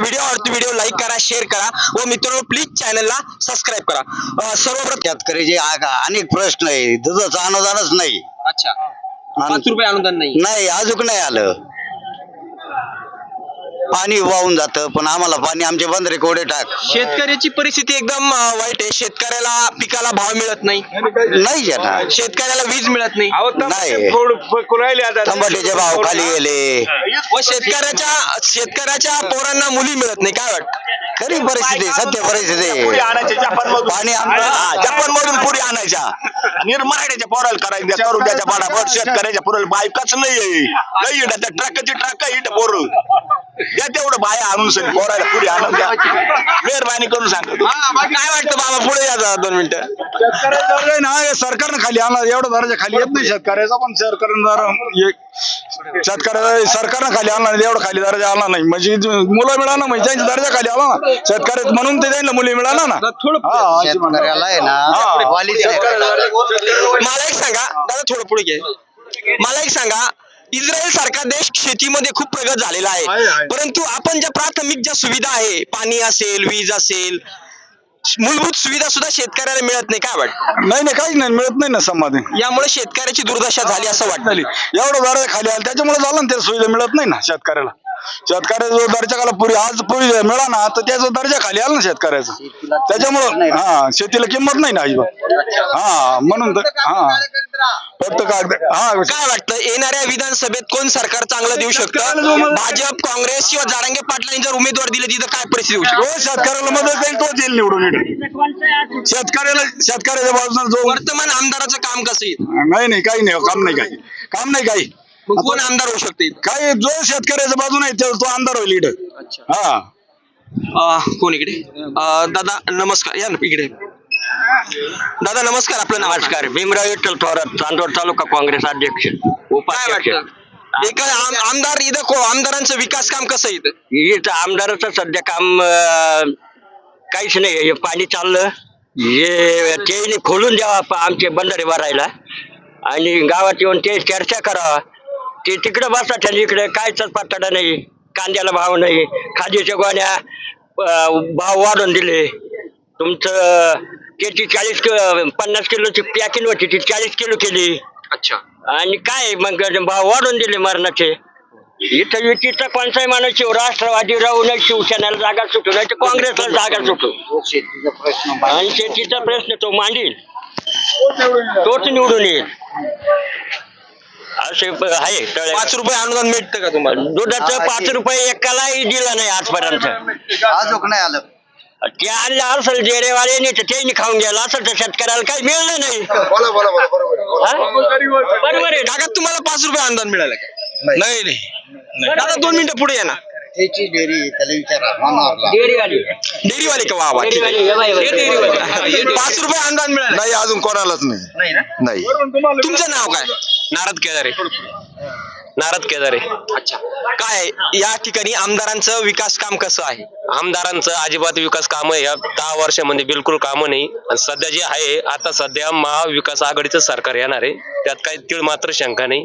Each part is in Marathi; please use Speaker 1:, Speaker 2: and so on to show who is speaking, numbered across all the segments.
Speaker 1: व्हिडिओ आवडतो व्हिडिओ लाईक करा शेअर करा व मित्रांनो प्लीज चॅनलला सबस्क्राईब करा. सर्वप्रथम
Speaker 2: शेतकऱ्याचे आ- अनेक प्रश्न आहे. दुधाचं अनुदानच नाही.
Speaker 1: अच्छा.
Speaker 2: आणि-
Speaker 1: पाच रुपये अनुदान नाही.
Speaker 2: नाही अजून नाही आलं. पाणी वाहून जातं पण आम्हाला पाणी आमचे बंदरे कोडे टाक.
Speaker 1: शेतकऱ्याची परिस्थिती एकदम अं, वाईट आहे. शेतकऱ्याला पिकाला भाव मिळत नाही.
Speaker 2: नाही
Speaker 1: शेतकऱ्याला वीज मिळत नाही.
Speaker 2: नाही. टमाट्याचे भाव खाली गेले.
Speaker 1: व शेतकऱ्याच्या शेतकऱ्याच्या पोरांना मुली मिळत नाही. काय वाटतं?
Speaker 2: खरी परिस्थिती सत्य परिस्थिती.
Speaker 3: पुरी आणायच्या जपान मधून
Speaker 2: पाणी आमचं
Speaker 3: जपान मधून पुरी आणायच्या. निर्मराठ्याच्या पोराला करायच्या करून द्यायच्या पाडापड शेतकऱ्याच्या पोराला बायकाच नाही त्या ट्रकची ट्रक इट पोर. द्या तेवढं बाया आणून सर पोराला पुरी आणून द्या मेहरबानी करून सांगतो
Speaker 1: काय वाटतं बाबा पुढे या जरा दोन मिनिटं
Speaker 4: शेतकऱ्याचं ना हे सरकारनं खाली आणला एवढा दर्जा खाली येत नाही शेतकऱ्याचा पण सरकारनं जरा हे- शेतकऱ्याचा सरकारनं खाली आणला नाही एवढा खाली दर्जा आला नाही म्हणजे जे मुलं मिळालं म्हणजे त्यांचा दर्जा खाली आला ना शेतकऱ्यात म्हणून ते त्यांना मुली मिळालं ना
Speaker 1: थोडं
Speaker 4: हा, अशी म्हणा.
Speaker 2: शेतकऱ्याला आहे ना. वालीच नाही भेटत.
Speaker 1: मला एक सांगा दादा थोडं पुढे घे मला एक सांगा इस्रायल सारखा देश शेतीमध्ये खूप प्रगत झालेला
Speaker 4: आहे.
Speaker 1: परंतु आपण ज्या प्राथमिक ज्या सुविधा आहे पाणी असेल वीज असेल मूलभूत सुविधा सुद्धा शेतकऱ्याला मिळत नाही काय वाटतं?
Speaker 4: नाही नाही काहीच नाही मिळत नाही ना समाधी.
Speaker 1: यामुळे शेतकऱ्याची दुर्दशा झाली असं वाटतं.
Speaker 4: एवढा दर्जा खाली आला त्याच्यामुळे झालं ना त्या सुविधा मिळत नाही ना शेतकऱ्याला. शेतकऱ्याचा जो दर्जा खाला पुरी आज पुरी मिळा ना तर त्याचा दर्जा खाली आला ना शेतकऱ्याचा. त्याच्यामुळं हा शेतीला किंमत नाही ना अजिबात. हा म्हणून तर हा. फक्त कागद हा
Speaker 1: काय वाटतं? येणाऱ्या विधानसभेत कोण सरकार चांगलं देऊ शकतं? भाजप काँग्रेस किंवा जारांगे पाटलांनी जर उमेदवार दिले तिथं काय परिस्थिती होऊ शकते?
Speaker 4: जो शेतकऱ्याला मदत करेल तोच येईल निवडून इकडे शेतकऱ्याला शेतकऱ्याच्या बाजूने जो
Speaker 1: वर्तमान आमदाराचं काम कसं आहे?
Speaker 4: नाही नाही काही नाही काम नाही काही. काम नाही काही.
Speaker 1: मग कोण आमदार होऊ शकते?
Speaker 4: काही जो शेतकऱ्याच्या बाजूने आहे तो तो आमदार होईल इकडे हा.
Speaker 1: कोण इकडे? दादा नमस्कार. या ना इकडे. दादा नमस्कार आपलं नाव
Speaker 5: नमस्कार. भीमराव विठ्ठल थोरात चांदवड तालुका काँग्रेस अध्यक्ष
Speaker 1: काय
Speaker 5: उपाध्यक्ष
Speaker 1: वाटतं? एका आम- आमदार इथं को- आमदारांचं विकास काम कसं आहे इथं?
Speaker 5: इथं आमदाराचं सध्या काम अं, काहीच नाही. हे पाणी चाललं. हे ते खोलून द्यावा प- आमचे बंधारे भरायला. आणि गावात येऊन ते चर्चा करावा. ते तिकडे बसा त्यांनी इकडे कायच पातडा नाही. कांद्याला भाव नाही. खादीच्या गोण्या अं, भाव वाढून दिले. तुमचं त्याची चाळीस कि- पन्नास किलोची पॅकिंग होती ती चाळीस किलो केली.
Speaker 1: अच्छा.
Speaker 5: आणि काय मग भाव वाढून दिले मरणाचे. इथं युतीचा कोणताही माणूस शिव राष्ट्रवादी राहू नाही शिवसेनेला जागा सुटू नाही तर काँग्रेसला जागा सुटू.
Speaker 2: शेतीचा प्रश्न
Speaker 5: आणि शेतीचा प्रश्न तो मांडील. तोच निवडून येईल. असे प- आहे तळे-
Speaker 1: पाच रुपये अनुदान मिळतं का तुम्हाला?
Speaker 5: दुधाचं पाच रुपये एकालाही दिलं नाही आजपर्यंत.
Speaker 2: अजून नाही आलं.
Speaker 5: ते आणलं असेल तर त्यांनी खाऊन गेलं असेल तर शेतकऱ्याला काही मिळलं नाही.
Speaker 2: बोला बोला बोला बरोबर
Speaker 5: हा? बरोबर आहे.
Speaker 1: काका तुम्हाला पाच रुपये अनुदान मिळालं का? नाही. नाही दादा दोन मिनिटं पुढे या ना.
Speaker 2: त्याची डेअरी त्याला विचारा. मनोहरला.
Speaker 5: डेअरीवाली.
Speaker 1: डेअरीवाले का वा वा ठीक आहे.
Speaker 5: डेअरीवाली, हे बाई, बाई.
Speaker 1: हे डेअरीवाले. पाच रुपये अनुदान मिळालं.
Speaker 4: नाही अजून कोणालाच नाही. नाही
Speaker 1: तुमचं नाव काय? नारद केदारे. नारद केदारे. अच्छा. काय? या ठिकाणी आमदारांचं विकास काम कसं आहे?
Speaker 6: आमदारांचं अजिबात विकास काम या दहा वर्षामध्ये बिलकुल कामं नाही. आणि सध्या जे आहे आता सध्या महाविकास आघाडीचं सरकार येणार आहे. त्यात काही तीळ मात्र शंका नाही.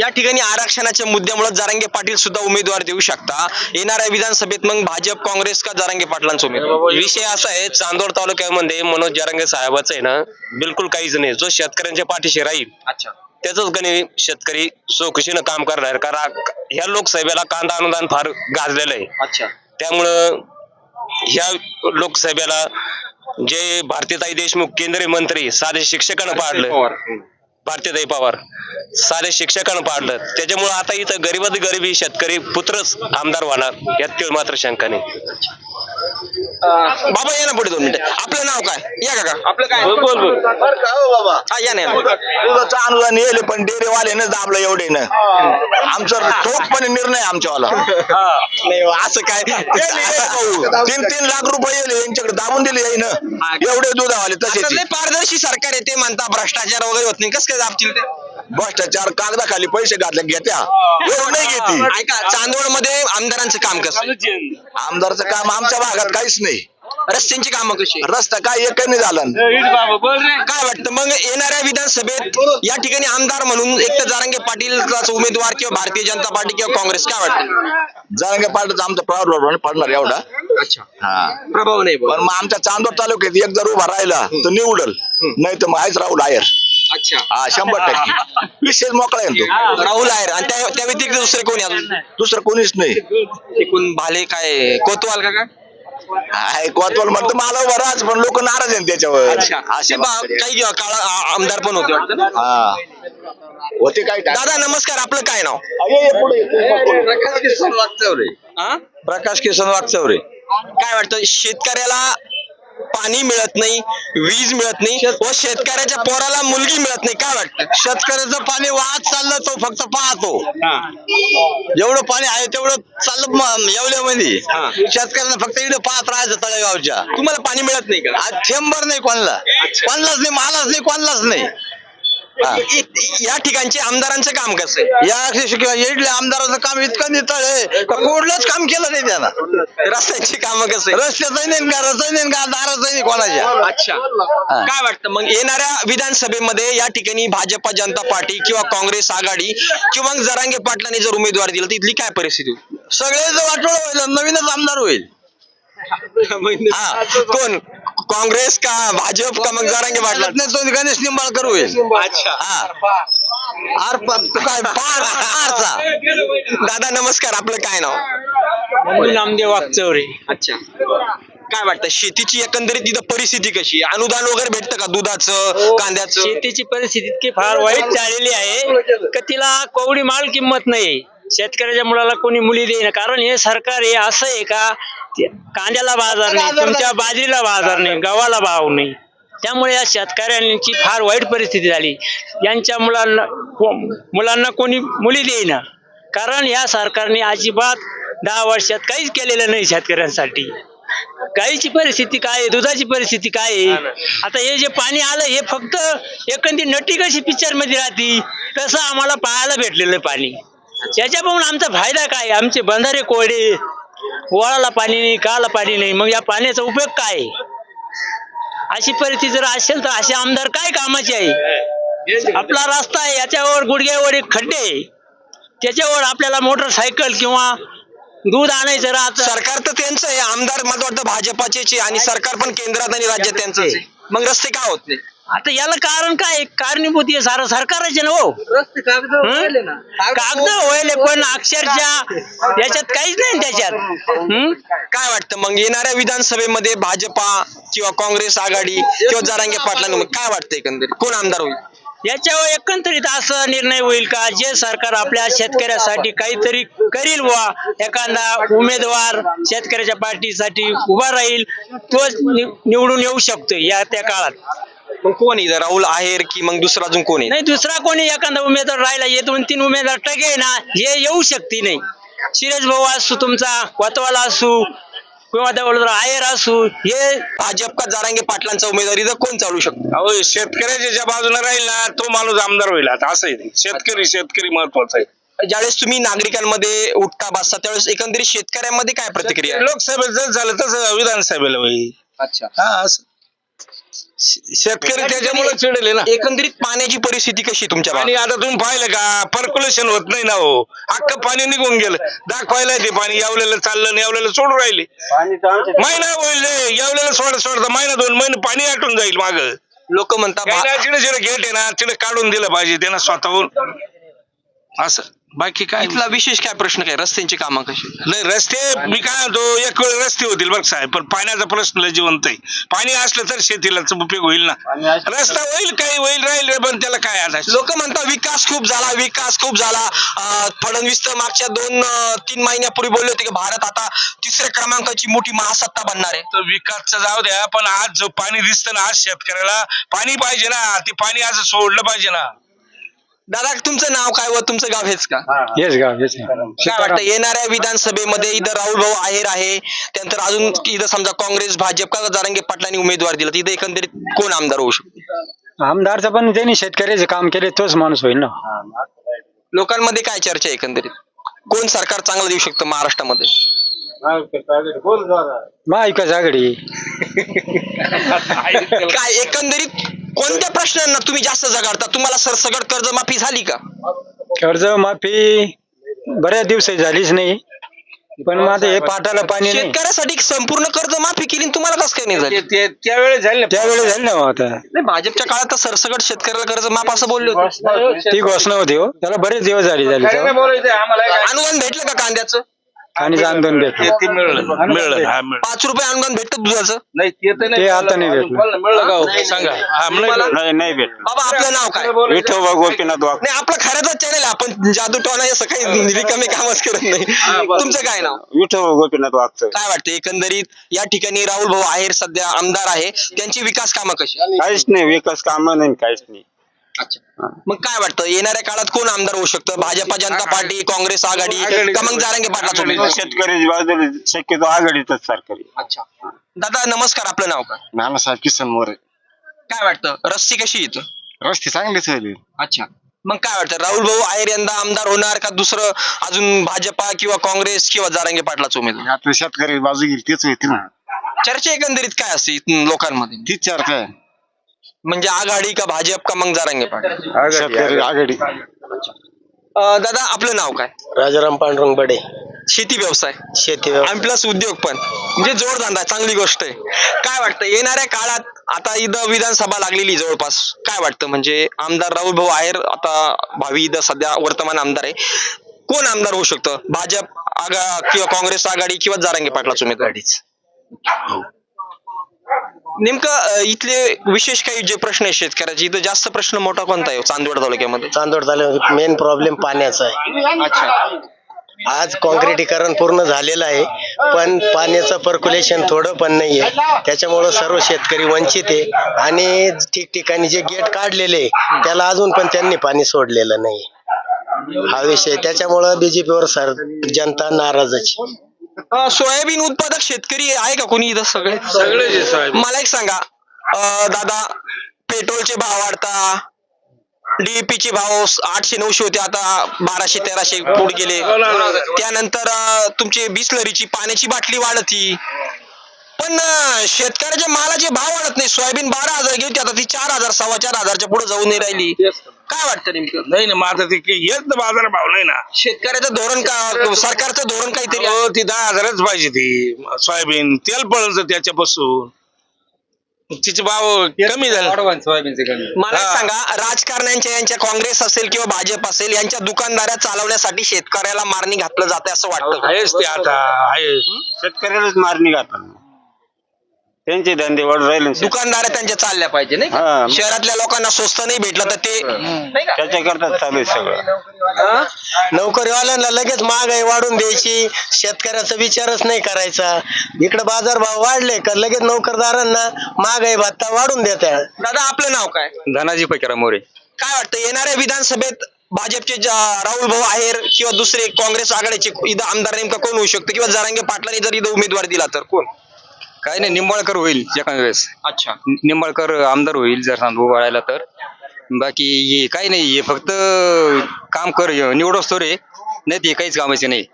Speaker 1: या ठिकाणी आरक्षणाच्या मुद्द्यामुळे जारांगे पाटील सुद्धा उमेदवार देऊ शकता. येणाऱ्या विधानसभेत मग भाजप काँग्रेस का जारांगे पाटलांचा उमेदवार?
Speaker 6: विषय असा आहे चांदोड तालुक्यामध्ये मनोज जरांगे साहेबाचं आहे ना बिलकुल काहीच नाही. जो शेतकऱ्यांच्या पाठीशी राहील
Speaker 1: अच्छा.
Speaker 6: त्याच गणी शेतकरी चौकशीनं काम करणार. कारण ह्या लोकसभेला कांदा अनुदान फार गाजलेलं आहे.
Speaker 1: अच्छा.
Speaker 6: त्यामुळं ह्या लोकसभेला जे भारतीताई देशमुख केंद्रीय मंत्री साधे शिक्षकानं पाडलं. भारतीताई पवार. साधे शिक्षकानं पाडलं. त्याच्यामुळं आता इथं गरीबात गरिबी शेतकरी पुत्रच आमदार होणार यात तीळ मात्र शंका नाही.
Speaker 1: बाबा या ना पुढे दोन मिनिटं. आपलं नाव काय? या काका. आपलं काय?
Speaker 3: बोल बोल बरं का हो बाबा.
Speaker 1: हा या ना या ना.
Speaker 3: दुधाचं अनुदान येले पण डेअरीवाल्यानं दाबलं एवढे ना. आमचा ठोकपणे निर्णय आमच्यावाला.
Speaker 1: नाही हो, असं काय?
Speaker 3: तीन तीन लाख रुपये येले यांच्याकडे दाबून दिले यायनं एवढे दुधावाले
Speaker 1: लय पारदर्शी सरकार आहे ते म्हणता भ्रष्टाचार वगैरे होत नाही. कसं काय दाबतील ते
Speaker 3: भ्रष्टाचार कागदाखाली पैसे घातले घेत्या. एवढं नाही घेते.
Speaker 1: ऐका चांदवडमध्ये आमदारांचं काम कसं?
Speaker 3: आमदारचं काम आमच्या भागात काहीच नाही.
Speaker 1: रस्त्यांची कामं कशी?
Speaker 3: रस्ता काय एक नाही. झालं
Speaker 1: काय वाटतं? मग येणाऱ्या विधानसभेत या ठिकाणी आमदार म्हणून एक तर जारांगे पाटीलचाच उमेदवार किंवा भारतीय जनता पार्टी किंवा काँग्रेस काय वाटतं?
Speaker 3: जरांगे पाटीलचा आमचा प्रभाव पडणार एवढा.
Speaker 1: अच्छा.
Speaker 3: हा.
Speaker 1: प्रभाव नाही
Speaker 3: पण मग आमच्या चांदोर तालुक्यात एक जर उभा राहिला तर निवडल. नाही तर मग आहेच राहुल आयर
Speaker 1: अच्छा.
Speaker 3: हा शंभर टक्के. विशेष मोकळा आहे ना तो.
Speaker 1: राहुल आहे आणि त्या त्या व्यतिरिक्त दुसरे कोणी अजून?
Speaker 3: दुसरं कोणीच नाही.
Speaker 1: एकूण भाले काय कोतवाल का काय?
Speaker 3: कोतवाल म्हणतो मला उभा पण लोक नाराज आहेत त्याच्यावर.
Speaker 1: अच्छा. ते बा-. काही काळा आमदार पण होते वाटतं ना?
Speaker 3: हा. होते काय
Speaker 1: दादा नमस्कार. आपलं काय नाव?
Speaker 2: प्रकाश किसन वागचौरे
Speaker 1: हा?
Speaker 2: प्रकाश किसन वागचौरे
Speaker 1: काय वाटतं? शेतकऱ्याला पाणी मिळत नाही वीज मिळत नाही व शेतकऱ्याच्या पोराला मुलगी मिळत नाही. काय वाटतं?
Speaker 2: शेतकऱ्याचं पाणी वाहत चाललं तो फक्त पाहतो. जेवढं पाणी आहे तेवढं चाललं येवल्यामध्ये. शेतकऱ्यांना फक्त इकडे पाहत राहायचं तळेगावच्या.
Speaker 1: तुम्हाला पाणी मिळत नाही का?
Speaker 2: आज थेंबर नाही कोणाला. कोणालाच नाही मालाच नाही कोणालाच नाही. हा.
Speaker 1: इ- या ठिकाणचे आमदारांचं काम कसं आहे?
Speaker 2: या किंवा इडल्या आमदाराचं काम इतकं नितळ आहे. का काम केलं नाही त्यानं.
Speaker 1: रस्त्यांची कामं कसं आहे
Speaker 2: रस्त्याचं नाही घराचं नाही का दाराचं नाही कोणाच्या.
Speaker 1: अच्छा. काय वाटतं? मग येणाऱ्या विधानसभेमध्ये या ठिकाणी भाजपा जनता पार्टी किंवा काँग्रेस आघाडी किंवा मग जरांगे पाटलांनी जर उमेदवार दिला तर इथली काय परिस्थिती होईल?
Speaker 2: सगळेच वाटोळ होईल नवीनच आमदार होईल.
Speaker 1: हा, कोण? काँग्रेस का भाजप का मग जरांगे पाटला
Speaker 2: नाही तो गणेश निंबाळकर होईल.
Speaker 1: अच्छा.
Speaker 2: हा आर प- तो काय पार आरचा
Speaker 1: दादा नमस्कार. आपलं काय नाव?
Speaker 7: नामदेव वागचौरे
Speaker 1: अच्छा. काय वाटतं? शेतीची एकंदरीत इथं परिस्थिती कशी? आहे? अनुदान वगैरे भेटतं का दुधाचं कांद्याचं?
Speaker 7: शेतीची परिस्थिती इतकी फार वाईट झालेली आहे का तिला कवडी माल किंमत नाही शेतकऱ्याच्या मुलाला कोणी मुली देईना. कारण हे सरकार हे असं आहे का कांद्याला बाजार नाही तुमच्या बाजरीला बाजार नाही गव्हाला भाव नाही. त्यामुळे या शेतकऱ्यांची फार वाईट परिस्थिती झाली. यांच्या मुलांना मुलांना कोणी मुली देईना. कारण या सरकारने अजिबात दहा वर्षात काहीच केलेलं नाही शेतकऱ्यांसाठी. गाईची परिस्थिती काय आहे? दुधाची परिस्थिती काय आहे? आता हे जे पाणी आलं हे फक्त एखादी नटी कशी पिक्चरमध्ये राहती? तसं आम्हाला पाहायला भेटलेलं पाणी. त्याच्यापासून आमचा फायदा काय आमचे बंधारे कोरडे वळाला पाणी नाही काला पाणी नाही मग या पाण्याचा उपयोग काय? अशी परिस्थिती जर असेल तर असे आमदार काय कामाचे आहे? आपला रस्ता आहे याच्यावर गुडघ्यावर एक खड्डे आहे. त्याच्यावर आपल्याला मोटरसायकल किंवा दूध आणायचं राहत.
Speaker 1: सरकार तर त्यांचं आहे आमदार मला वाटतं भाजपाचे आणि सरकार पण केंद्रात आणि राज्यात त्यांचं आहे. मग रस्ते का होत नाही?
Speaker 7: आता याला कारण काय? कारणीभूत आहे सारं सरकारच ना हो. हं? कागद व्हायले पण अक्षरशः याच्यात काहीच नाही त्याच्यात. हं?
Speaker 1: काय वाटतं मग? येणाऱ्या विधानसभेमध्ये भाजपा किंवा काँग्रेस आघाडी किंवा जरांगे पाटलांना काय वाटतं एकंदरीत? कोण आमदार होईल?
Speaker 7: याच्यावर एकंदरीत असा निर्णय होईल का? जे सरकार आपल्या शेतकऱ्यासाठी काहीतरी करील बुवा एखादा उमेदवार शेतकऱ्याच्या पार्टीसाठी उभा राहील तोच निवडून येऊ शकतो या त्या काळात.
Speaker 1: मग कोण आहे राहुल आहेर की मग दुसरा अजून कोण आहे?
Speaker 7: नाही दुसरा कोणी एखादा उमेदवार राहिला हे दोन तीन उमेदवार टके ना हे येऊ शकते नाही. शिरेश भाऊ असू तुमचा कोतवाला असू किंवा त्याबरोबर आयर असू हे
Speaker 1: भाजप का जरांगे पाटलांचा उमेदवारी तर कोण चालू शकतो?
Speaker 8: अहो शेतकऱ्याच्या ज्या बाजूला राहील ना तो माणूस आमदार होईल आता असं आहे ते. शेतकरी शेतकरी महत्त्वाचा आहे.
Speaker 1: ज्यावेळेस तुम्ही नागरिकांमध्ये उठता बसता त्यावेळेस एकंदरीत शेतकऱ्यांमध्ये काय प्रतिक्रिया आहे?
Speaker 8: लोकसभेत जर झालं तसं विधानसभेला होईल.
Speaker 1: अच्छा.
Speaker 8: हा असं. शेतकरी त्याच्यामुळे चिडले ना.
Speaker 1: एकंदरीत पाण्याची परिस्थिती कशी तुमच्या
Speaker 8: आणि? आता तुम्ही पाहिलं का? पर्क्युलेशन होत नाही ना हो. अख्खं पाणी निघून गेलं. दाखवायला ते पाणी यावलेलं चाललं आणि यावलेलं सोडून राहिले. महिना होईल रे. यावलेलं सोड सोडता महिना दोन महिने पाणी आटून जाईल माग.
Speaker 1: लोक म्हणतात
Speaker 8: चिडे चिडे गेट आहे ना तिथे काढून दिलं पाहिजे त्यांना स्वतःहून. असं. बाकी काय
Speaker 1: इथला विशेष काय प्रश्न काय? रस्त्यांची कामं कशी?
Speaker 8: नाही रस्ते मी काय म्हणतो एक वेळ रस्ते होतील बरं साहेब पण पाण्याचा प्रश्न लय जिवंत आहे. पाणी असलं तर शेतीला उपयोग होईल ना. रस्ता होईल काही होईल राहील रे, पण त्याला काय आता
Speaker 1: लोक म्हणतात विकास खूप झाला विकास खूप झाला. अं, फडणवीस तर मागच्या दोन अं, तीन महिन्यापूर्वी बोलले होते की भारत आता तिसऱ्या क्रमांकाची मोठी महासत्ता बनणार आहे.
Speaker 8: तर विकासचं जाऊ द्या पण आज जो पाणी दिसतं ना आज शेतकऱ्याला पाणी पाहिजे ना ते पाणी आज सोडलं पाहिजे ना.
Speaker 1: दादा तुमचं नाव काय व तुमचं गाव हेच का?
Speaker 9: हेच गाव हेच
Speaker 1: काय वाटतं येणाऱ्या विधानसभेमध्ये इथं राहुल भाऊ आहेर आहे त्यानंतर अजून इथं समजा काँग्रेस भाजप का जरांगे पाटलांनी उमेदवार दिला इथं एकंदरीत कोण आमदार होऊ शकतो?
Speaker 9: आमदारचं पण त्यांनी शेतकऱ्याचे काम केले तोच माणूस होईल ना.
Speaker 1: लोकांमध्ये काय चर्चा आहे एकंदरीत? कोण सरकार चांगलं देऊ शकतं महाराष्ट्रामध्ये?
Speaker 9: महाविकास आघाडी.
Speaker 1: काय एकंदरीत कोणत्या प्रश्नांना तुम्ही जास्त झगाडता? तुम्हाला सरसगट कर्जमाफी झाली का?
Speaker 9: कर्ज माफी बऱ्याच दिवसाची झालीच नाही. पण मग आता हे पाटाला पाणी नाही.
Speaker 1: शेतकऱ्यासाठी संपूर्ण कर्ज माफी केली आणि तुम्हाला कसं काय नाही झाली?
Speaker 9: त्यावेळेस झाली ना. त्यावेळेस झाली ना मग आता.
Speaker 1: नाही भाजपच्या काळात तर सरसगट शेतकऱ्याला कर्ज माफ असं बोलले होते.
Speaker 9: ती घोषणा होती हो. त्याला बरेच दिवस झाले झाले तेव्हा.
Speaker 1: अनुदान भेटलं का कांद्याचं?
Speaker 9: आणि आंदोलन भेटलं
Speaker 8: मिळलं.
Speaker 1: पाच रुपये अनुदान भेटतं दुधाचं?
Speaker 9: ते आता नाही भेटलं.
Speaker 8: सांगा.
Speaker 1: तुम्हाला-
Speaker 10: नाही भेट
Speaker 1: बाबा आपलं नाव काय?
Speaker 10: विठोबा गोपीनाथ वाघ.
Speaker 1: नाही आपला खऱ्याचा चॅनल आहे. आपण जादू टोना असं काही रिकामे कामच करत नाही. तुमचं काय नाव?
Speaker 10: विठोबा गोपीनाथ वाघचं.
Speaker 1: काय वाटतं एकंदरीत या ठिकाणी राहुल भाऊ आहेर सध्या आमदार आहे. त्यांची विकास कामं कशी?
Speaker 10: काहीच नाही विकास काम नाही काहीच नाही.
Speaker 1: अच्छा. मग काय वाटतं? येणाऱ्या काळात कोण आमदार होऊ शकतं? भाजपा जनता पार्टी काँग्रेस आघाडी? का मग जारांगे पाटलाच उमेदवार?
Speaker 10: शेतकऱ्याची बाजूला शक्यतो आघाडीतच सरकारी.
Speaker 1: अच्छा. दादा नमस्कार. आपलं नाव काय?
Speaker 2: नानासाहेब किसन मोरे.
Speaker 1: काय वाटतं? रस्सी कशी येतं
Speaker 2: रस्ते चांगलेच आहे
Speaker 1: अच्छा. मग काय वाटतं? राहुल भाऊ आहेर यंदा आमदार होणार का दुसरं अजून भाजपा किंवा काँग्रेस किंवा जारांगे पाटलाच उमेदवार?
Speaker 2: आता शेतकरी बाजू गेली तेच होती ना.
Speaker 1: चर्चा एकंदरीत काय असते इथून लोकांमध्ये?
Speaker 2: तीच चर्चा आहे.
Speaker 1: म्हणजे आघाडी का भाजप का मग जारांगे पाटील?
Speaker 2: शेतकरी आघाडी.
Speaker 1: अं, दादा आपलं नाव काय?
Speaker 11: राजाराम पांडुरंग बडे.
Speaker 1: शेती व्यवसाय.
Speaker 11: शेती
Speaker 1: आणि प्लस उद्योग पण. म्हणजे जोडधंदा आहे, चांगली गोष्ट आहे. काय वाटतं येणाऱ्या काळात आता इथं विधानसभा लागलेली जवळपास. काय वाटतं म्हणजे आमदार राहुल भाऊ आहेर आता भावी इथं सध्या वर्तमान आमदार आहे. कोण आमदार होऊ शकतं? भाजप आगा किंवा काँग्रेस आघाडी किंवा जारांगे पाटलाच उमेदवारीच? नेमकं इथले विशेष काही जे प्रश्न आहेत शेतकऱ्याचे इथं जास्त प्रश्न मोठा कोणता आहे चांदवड तालुक्यामध्ये?
Speaker 11: चांदोड तालुक्यात मेन प्रॉब्लेम पाण्याचा आहे.
Speaker 1: अच्छा.
Speaker 11: आज कॉन्क्रिटीकरण पूर्ण झालेलं आहे पण पाण्याचं पर्क्युलेशन थोडं पण नाहीये. त्याच्यामुळं सर्व शेतकरी वंचित आहे. आणि ठिकठिकाणी जे गेट काढलेले आहे, त्याला अजून पण त्यांनी पाणी सोडलेलं नाही हा विषय त्याच्यामुळं बीजेपीवर सर जनता नाराजच आहे.
Speaker 1: अं, सोयाबीन उत्पादक शेतकरी आहे का कोणी इथं सगळे? सगळे मला एक सांगा. अं, दादा पेट्रोलचे भाव वाढता डीएपी चे भाव आठशे नऊशे होते आता बाराशे तेराशे पुढे गेले. त्यानंतर अं, तुमची बिस्लरीची पाण्याची बाटली वाढती. पण अं, शेतकऱ्याच्या मालाचे भाव वाढत नाही. सोयाबीन बारा हजार घेते आता ती चार हजार सव्वा चार हजारच्या पुढे जाऊन नाही राहिली. काय वाटतं नेमकं?
Speaker 8: नाही ना आता ते काही येत ना बाजार भाव नाही ना.
Speaker 1: शेतकऱ्याचं धोरण का सरकारचं धोरण काहीतरी आहे.
Speaker 8: हो ती दहा हजारच पाहिजे ती. सोयाबीन तेल पळलं त्याच्यापासून. तिचे भाव कमी झाले.
Speaker 1: मला एक
Speaker 8: हा.
Speaker 1: सांगा राजकारण्यांच्या यांच्या काँग्रेस असेल किंवा भाजप असेल यांच्या दुकानदाऱ्या चालवण्यासाठी शेतकऱ्याला मारणी घातलं जाते असं वाटतं का?
Speaker 8: आहेच ते आता आहे
Speaker 10: शेतकऱ्यालाच मारणी घालतात त्यांचे धंदे वाढ राहिले
Speaker 1: दुकानदाऱ्या त्यांच्या चालल्या पाहिजे नाही का?
Speaker 10: हा.
Speaker 1: शहरातल्या लोकांना स्वस्त नाही भेटलं तर ते नाही का?
Speaker 10: त्याच्याकरता चालू आहे सगळं.
Speaker 11: नोकरीवाल्यांना लगेच महागाई वाढून द्यायची शेतकऱ्याचा विचारच नाही करायचा. इकडे बाजार भाव वाढले का लगेच नोकरदारांना महागाई भत्ता वाढून देत्या.
Speaker 1: दादा आपलं नाव काय?
Speaker 9: धनाजी पैकरा मोरे.
Speaker 1: काय वाटतं येणाऱ्या विधानसभेत भाजपचे ज्या- राहुल भाऊ आहेर किंवा दुसरे काँग्रेस आघाडीचे इथं आमदार नेमका कोण होऊ शकतं? किंवा जरांगे पाटलांनी जर इथं उमेदवार दिला तर कोण?
Speaker 9: काय नाही निंबाळकर होईल एखाद्या वेळेस.
Speaker 1: अच्छा.
Speaker 9: निंबाळकर आमदार होईल जर सांग राहिला तर. बाकी हे काही नाही हे फक्त काम कर निवडतो रे नाही ते काहीच कामाचे नाही.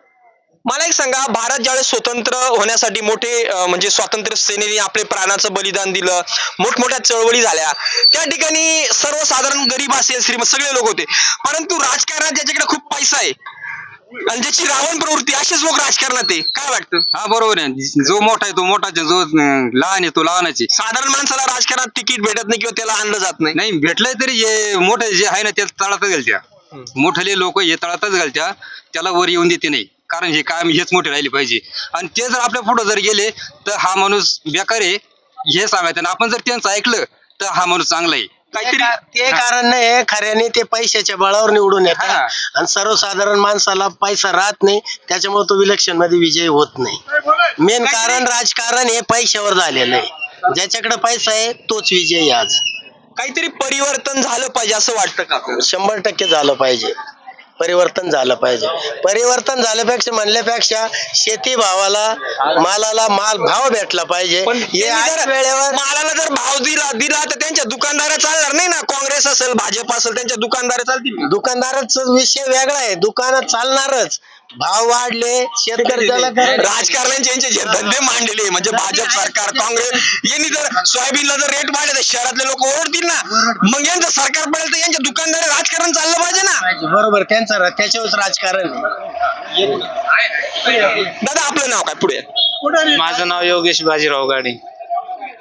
Speaker 1: मला एक सांगा भारत ज्यावेळेस स्वतंत्र होण्यासाठी मोठे म्हणजे स्वातंत्र्य सेनेने आपले प्राणाचं बलिदान दिलं मोठमोठ्या चळवळी झाल्या त्या ठिकाणी सर्वसाधारण गरीब असेल श्रीमंत सगळे लोक होते. परंतु राजकारणात ज्याच्याकडे खूप पैसा आहे आणि ज्याची रावण प्रवृत्ती असेच लोक राजकारणात आहे. काय वाटतं?
Speaker 9: हा बरोबर आहे. जो मोठा आहे तो मोठाच आहे, जो अं, लहान आहे तो लहानाचे.
Speaker 1: साधारण माणसाला राजकारणात तिकीट भेटत नाही किंवा त्याला आणलं जात नाही.
Speaker 9: नाही भेटलंय तरी हे मोठे जे आहे ना ते तळातच घालत्या. मोठले लोक हे तळातच घालत्या. त्याला वर येऊन देते नाही. कारण हे कायम हेच मोठे राहिले पाहिजे. आणि ते जर आपल्या पुढे जर गेले तर हा माणूस बेकार आहे. हे सांगायचं. आणि आपण जर त्यांचं ऐकलं तर हा माणूस चांगला आहे.
Speaker 1: काहीतरी
Speaker 11: ते कारण नाही खऱ्याने ते पैशाच्या बळावर निवडून
Speaker 9: हा.
Speaker 11: येतात आणि सर्वसाधारण माणसाला पैसा राहत नाही त्याच्यामुळे तो इलेक्शनमध्ये विजयी होत नाही. मेन कारण राजकारण हे पैशावर झालेलं आहे. ज्याच्याकडे पैसा आहे तोच विजयी आज.
Speaker 1: काहीतरी परिवर्तन झालं पाहिजे असं वाटतं का आपल्याला?
Speaker 11: शंभर टक्के झालं पाहिजे. परिवर्तन झालं पाहिजे. परिवर्तन झाल्यापेक्षा म्हणल्यापेक्षा शेती भावाला मालाला माल भाव भेटला पाहिजे.
Speaker 1: पण
Speaker 11: हे
Speaker 1: त्यांनी
Speaker 11: ऐन
Speaker 1: जर
Speaker 11: वेळेवर
Speaker 1: मालाला जर भाव दिला दिला तर त्यांच्या दुकानदारा चालणार नाही ना? काँग्रेस असेल भाजप असेल त्यांच्या दुकानदारा चालतील
Speaker 11: दुकानदाराचा विषय वेगळा आहे. दुकानात चालणारच. भाव वाढले शेतकऱ्याला
Speaker 1: राजकारण्यांचे यांचे जे धंदे मांडलेले म्हणजे भाजप सरकार काँग्रेस यांनी जर सोयाबीनला जर रेट वाढले तर शहरातले लोक ओरडतील ना. मग यांचं सरकार पडेल तर यांच्या दुकानदार राजकारण चाललं पाहिजे ना.
Speaker 11: बरोबर त्यांचं त्याच्यावरच राजकारण आहे.
Speaker 1: दादा आपलं नाव काय? पुढे.
Speaker 8: माझं नाव योगेश बाजीराव गाडी.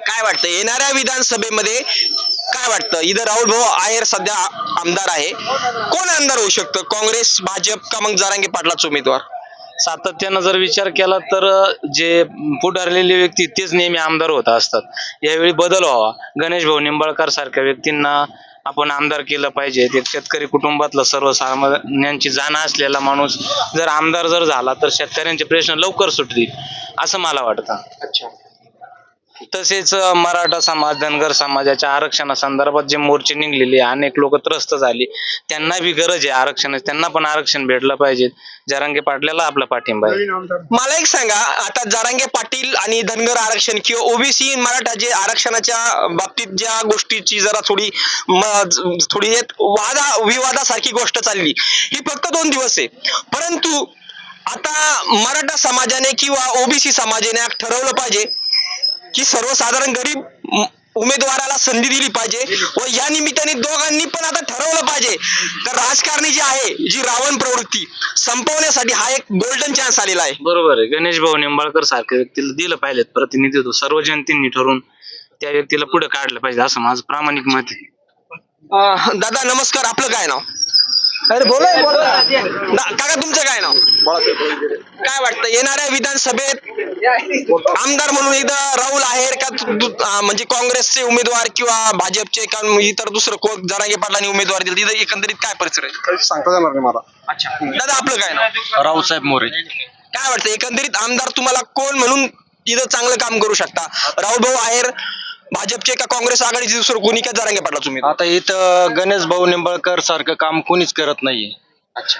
Speaker 1: काय वाटतं? येणाऱ्या विधानसभेमध्ये काय वाटतं? इथं राहुल भाऊ आहेर सध्या आमदार आहे. कोण आमदार होऊ शकतं? काँग्रेस भाजप का मग जरांगे पाटलाच उमेदवार?
Speaker 8: सातत्यानं जर विचार केला तर जे पुढारलेले व्यक्ती तेच नेहमी आमदार होत असतात. यावेळी बदल व्हावा. गणेश भाऊ निंबाळकर सारख्या व्यक्तींना आपण आमदार केलं पाहिजे. एक शेतकरी कुटुंबातला सर्वसामान्यांची जाण असलेला माणूस जर आमदार जर झाला तर शेतकऱ्यांचे प्रश्न लवकर सुटतील असं मला वाटतं. तसेच मराठा समाज धनगर समाजाच्या आरक्षणासंदर्भात जे मोर्चे निघलेले अनेक लोक त्रस्त झाली. त्यांना बी गरज आहे आरक्षणाची त्यांना पण आरक्षण भेटलं पाहिजे. जरांगे पाटल्याला आपला पाठिंबा आहे.
Speaker 1: मला एक सांगा आता जरांगे पाटील आणि धनगर आरक्षण किंवा ओबीसी मराठा जे आरक्षणाच्या बाबतीत ज्या गोष्टीची जरा थोडी म- थोडी एक वादा विवादासारखी गोष्ट चालली. ही फक्त दोन दिवस आहे. परंतु आता मराठा समाजाने किंवा ओबीसी समाजाने ठरवलं पाहिजे. की सर्वसाधारण गरीब उमेदवाराला संधी दिली पाहिजे व या निमित्ताने दोघांनी पण आता ठरवलं पाहिजे. तर राजकारणी जी आहे जी रावण प्रवृत्ती संपवण्यासाठी हा एक गोल्डन चान्स आलेला आहे.
Speaker 8: बरोबर आहे. गणेश भाऊ निंबाळकर सारख्या व्यक्तीला दिलं पाहिजे प्रतिनिधित्व. सर्व जनतेने ठरवून त्या व्यक्तीला पुढे काढलं पाहिजे असं माझं प्रामाणिक मत आहे.
Speaker 1: दादा नमस्कार. आपलं काय नाव? अरे बोला काका तुमचं काय नाव? काय वाटतं? येणाऱ्या विधानसभेत आमदार म्हणून एकदा राहुल आहेर का अं, म्हणजे काँग्रेसचे उमेदवार किंवा भाजपचे का इतर दुसरं कोण? जरांगे पाटलांनी उमेदवार दिले. तिथं एकंदरीत काय परिसर आहे?
Speaker 12: सांगता येणार नाही मला.
Speaker 1: अच्छा. दादा आपलं काय नाव?
Speaker 13: रावसाहेब मोरे.
Speaker 1: काय वाटतं? एकंदरीत आमदार तुम्हाला कोण म्हणून तिथं चांगलं काम करू शकता? राहुल भाऊ आहेर भाजपचे का काँग्रेस आघाडीचे दुसरं कोणी? का जरांगे पाटला तुम्ही?
Speaker 13: आता इथं गणेश भाऊ निंबाळकर सारखं काम कोणीच करत नाहीये.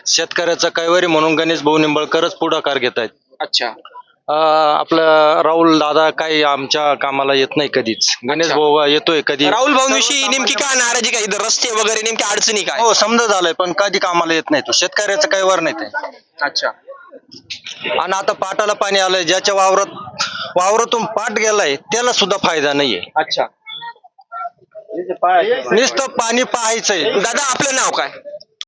Speaker 13: शेतकऱ्याचा कैवारी म्हणून गणेश भाऊ निंबाळकरच पुढाकार घेत आहेत.
Speaker 1: अच्छा.
Speaker 13: आपलं राहुल दादा काही आमच्या कामाला येत नाही कधीच. गणेश. भाऊ येतोय कधी?
Speaker 1: राहुल भाऊंविषयी नेमकी काय नाराजी काय? इथं रस्ते वगैरे नेमकी अडचणी काय?
Speaker 13: हो समजा झालंय पण कधी कामाला येत नाही तो. शेतकऱ्याचा काही वर नाही ते.
Speaker 1: अच्छा.
Speaker 13: आणि आता पाटाला पाणी आलंय ज्याच्या वावरात वावरातून पाट गेलाय त्याला सुद्धा फायदा नाहीये.
Speaker 1: अच्छा.
Speaker 13: नुसतं पाणी पाहायचंय.
Speaker 1: दादा आपलं नाव काय?